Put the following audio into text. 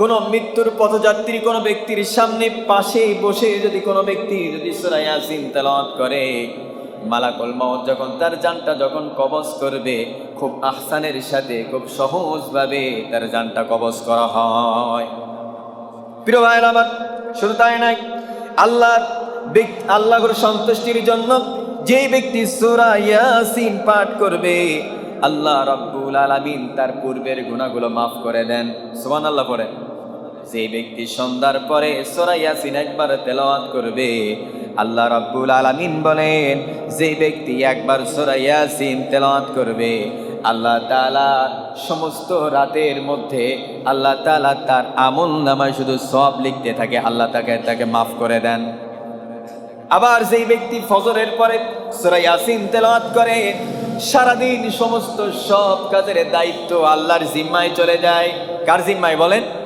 কোনো মৃত্যুর পথযাত্রী কোনো ব্যক্তির সামনে পাশে বসে যদি কোনো ব্যক্তি যদি সূরা ইয়াসিন তেলাওয়াত করে, মালাকুল মাউত যখন তার জানটা যখন কবজ করবে, খুব আহসানের সাথে, খুব সহজভাবে তার জানটা কবজ করা হয়। প্রিয় ভাইয়ের আমার, শুধু তাই নাই আল্লাহ আল্লাহর সন্তুষ্টির জন্য যে ব্যক্তি সূরা ইয়াসিন পাঠ করবে, আল্লাহ রাব্বুল আলামিন তার পূর্বের গুনাহগুলো মাফ করে দেন। সুবহানাল্লাহ পড়ে যে ব্যক্তি সন্ধ্যার পরে সূরা ইয়াসিন একবার তেলাওয়াত করবে, আল্লাহ রাব্বুল আলামিন বলেন, যে ব্যক্তি একবার সূরা ইয়াসিন তেলাওয়াত করবে, আল্লাহ তাআলা সমস্ত রাতের মধ্যে আল্লাহ তাআলা তার আমল নামায় শুধু সব লিখতে থাকে, আল্লাহ তাকে তাকে মাফ করে দেন। আবার যেই ব্যক্তি ফজরের পরে সূরা ইয়াসিন তেলাওয়াত করে, সারাদিন সমস্ত সব কাজের দায়িত্ব আল্লাহর জিম্মায় চলে যায়। কার জিম্মায় বলেন?